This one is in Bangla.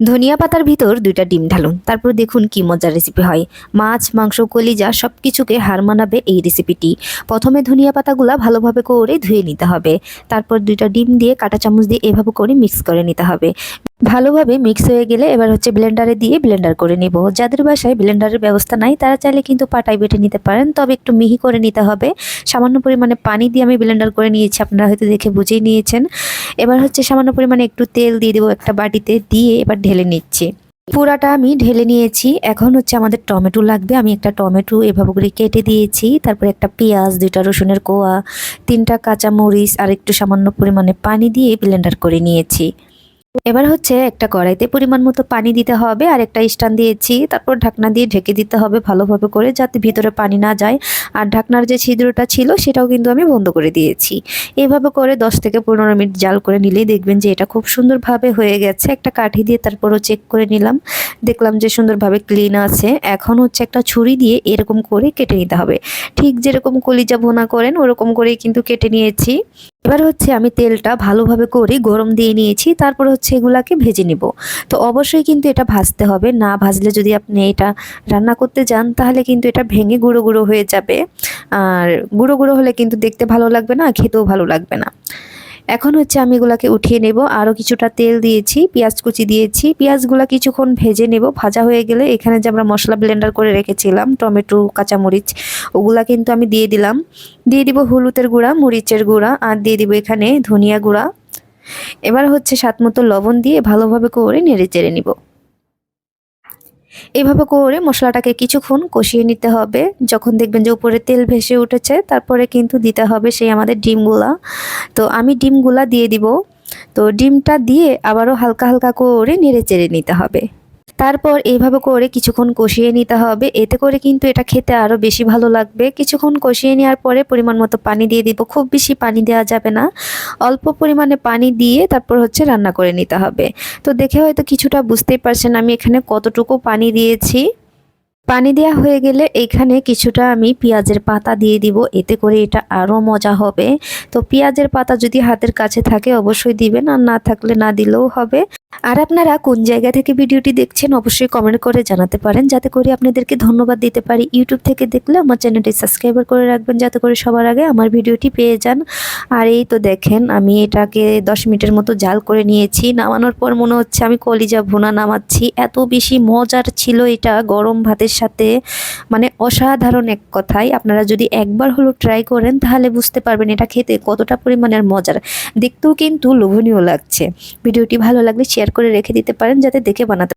ধনিয়া পাতার ভিতর দুইটা ডিম ঢালুন। তারপর দেখুন কি মজার রেসিপি হয়। মাছ, মাংস, কলিজা সব কিছুকে হার মানাবে এই রেসিপিটি প্রথমে ধনিয়া পাতাগুলো ভালোভাবে করে ধুয়ে নিতে হবে। তারপর দুইটা ডিম দিয়ে কাটা চামচ দিয়ে এভাবে করে মিক্স করে নিতে হবে। ভালোভাবে মিক্স হয়ে গেলে এবার হচ্ছে ব্লেন্ডারে দিয়ে ব্লেন্ডার করে নিব। যাদের বাসায় ব্লেন্ডারের ব্যবস্থা নাই, তারা চাইলে কিন্তু পাটায় বেটে নিতে পারেন, তবে একটু মিহি করে নিতে হবে। সামান্য পরিমাণে পানি দিয়ে আমি ব্লেন্ডার করে নিয়েছি, আপনারা হয়তো দেখে বুঝেই নিয়েছেন। এবার হচ্ছে সামান্য পরিমাণে একটু তেল দিয়ে দেবো একটা বাটিতে, দিয়ে এবার ঢেলে নিচ্ছি। পুরাটা আমি ঢেলে নিয়েছি, এখন হচ্ছে আমাদের টমেটো লাগবে, আমি একটা টমেটো এভাবে করে কেটে দিয়েছি, তারপরে একটা পেঁয়াজ, দুইটা রসুনের কোয়া, তিনটা কাঁচা মরিচ আর একটু সামান্য পরিমাণে পানি দিয়ে ব্লেন্ডার করে নিয়েছি। এবার হচ্ছে একটা কড়াইতে পরিমাণ মতো পানি দিতে হবে আর একটা স্ট্যান্ড দিয়েছি। তারপর ঢাকনা দিয়ে ঢেকে দিতে হবে ভালোভাবে করে যাতে ভিতরে পানি না যায়। আর ঢাকনার যে ছিদ্রটা ছিল সেটাও কিন্তু আমি বন্ধ করে দিয়েছি। এইভাবে করে 10 থেকে পনেরো মিনিট জাল করে নিলেই দেখবেন যে এটা খুব সুন্দরভাবে হয়ে গেছে। একটা কাঠি দিয়ে তারপরও চেক করে নিলাম। দেখলাম যে সুন্দরভাবে ক্লিন আছে। এখন হচ্ছে একটা ছুরি দিয়ে এরকম করে কেটে নিতে হবে। ঠিক যেরকম কলিজা ভোনা করেন, ওরকম করেই কিন্তু কেটে নিয়েছি। এবার হচ্ছে আমি তেলটা ভালোভাবে করে গরম দিয়ে নিয়েছি, তারপর হচ্ছে এগুলাকে ভেজে নিব। তো অবশ্যই কিন্তু এটা ভাজতে হবে, না ভাজলে যদি আপনি এটা রান্না করতে যান, তাহলে কিন্তু এটা ভেঙে গুঁড়ো গুঁড়ো হয়ে যাবে। আর গুঁড়ো গুঁড়ো হলে কিন্তু দেখতে ভালো লাগবে না, খেতেও ভালো লাগবে না। এখন হচ্ছে আমি এগুলাকে উঠিয়ে নেব। আরও কিছুটা তেল দিয়েছি, পেঁয়াজ কুচি দিয়েছি। পেঁয়াজগুলো কিছুক্ষণ ভেজে নেব। ভাজা হয়ে গেলে এখানে যে আমরা মশলা ব্লেন্ডার করে রেখেছিলাম, টমেটো, কাঁচামরিচ, ওগুলা কিন্তু আমি দিয়ে দিলাম। দিয়ে দিব হলুদের গুঁড়া, মরিচের গুঁড়া, আর দিয়ে দিব এখানে ধনিয়া গুঁড়া। এবার হচ্ছে স্বাদ মতো লবণ দিয়ে ভালোভাবে করে নেড়ে চেড়ে নিব। এভাবে করে মশলাটাকে কিছুক্ষণ কষিয়ে নিতে হবে। যখন দেখবেন যে উপরে তেল ভেসে উঠেছে, তারপরে কিন্তু দিতে হবে সেই আমাদের ডিমগুলা। তো আমি ডিমগুলা দিয়ে দিব। তো ডিমটা দিয়ে আবারও হালকা হালকা করে নেড়ে চেড়ে নিতে হবে। তারপর এইভাবে করে কিছুক্ষণ কষিয়ে নিতে হবে। এতে করে কিন্তু এটা খেতে আরও বেশি ভালো লাগবে। কিছুক্ষণ কষিয়ে নেওয়ার পরে পরিমাণ মতো পানি দিয়ে দিব। খুব বেশি পানি দেওয়া যাবে না। অল্প পরিমাণে পানি দিয়ে তারপর হচ্ছে রান্না করে নিতে হবে। তো দেখে হয়তো কিছুটা বুঝতেই পারছেন আমি এখানে কতটুকু পানি দিয়েছি। পানি দেওয়া হয়ে গেলে এখানে কিছুটা আমি পেঁয়াজের পাতা দিয়ে দিব, এতে করে এটা আরও মজা হবে। তো পেঁয়াজের পাতা যদি হাতের কাছে থাকে অবশ্যই দিবেন, আর না থাকলে না দিলেও হবে। আর আপনারা কোন জায়গা থেকে ভিডিওটি দেখছেন অবশ্যই কমেন্ট করে জানাতে পারেন। যাতে করে আপনাদেরকে ধন্যবাদ দিতে পারি। ইউটিউব থেকে দেখলে আমার চ্যানেলটি সাবস্ক্রাইবার করে রাখবেন। যাতে করে সবার আগে আমার ভিডিওটি পেয়ে যান। আর এই তো দেখেন, আমি এটাকে দশ মিনিটের মতো জাল করে নিয়েছি। নামানোর পর মনে হচ্ছে আমি কলিজা ভুনা নামাচ্ছি। এত বেশি মজার ছিল এটা গরম ভাতের সাথে। মানে অসাধারণ এক কথাই। আপনারা যদি একবার হলো ট্রাই করেন, তাহলে বুঝতে পারবেন এটা খেতে কতটা পরিমাণের মজার। দেখতেও কিন্তু লোভনীয় লাগছে। ভিডিওটি ভালো লাগলে শেয়ার করে রেখে দিতে পারেন যাতে দেখে বানাতে